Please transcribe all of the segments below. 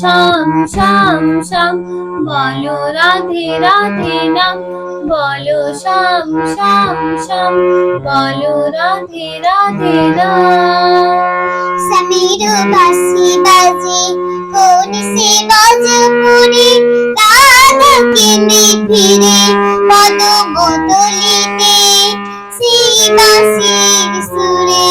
শ্যাম শ্যাম শ্যাম বলো রাধে রাধে নাম, বলো শ্যাম শ্যাম শ্যাম বলো রাধে রাধে রাম সমীর বাসি বাজে, কোন সে বাজ পুরে রাধা কেনে ফিরে পদ বদলিতে সেই বাসির সুরে।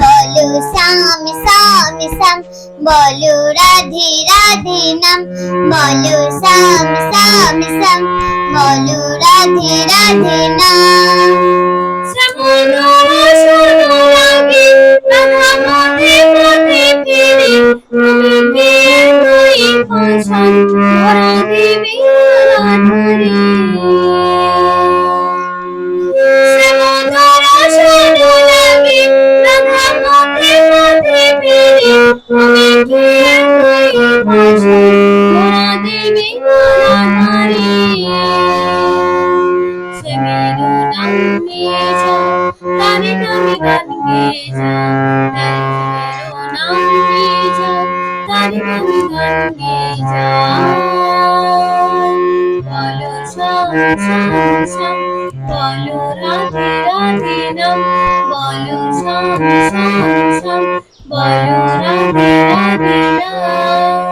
বলো শ্যাম শ্যাম শ্যাম বলো রাধে রাধে নাম, বলো সাম সাম সাম বলো রাধে রাধে নাম। শ্যামল রসন লাগে রাধা পথে পথে ফিরে বলো রাধে রাধে নাম বলো শাম শাম শাম বলো রাধে রাধে নাম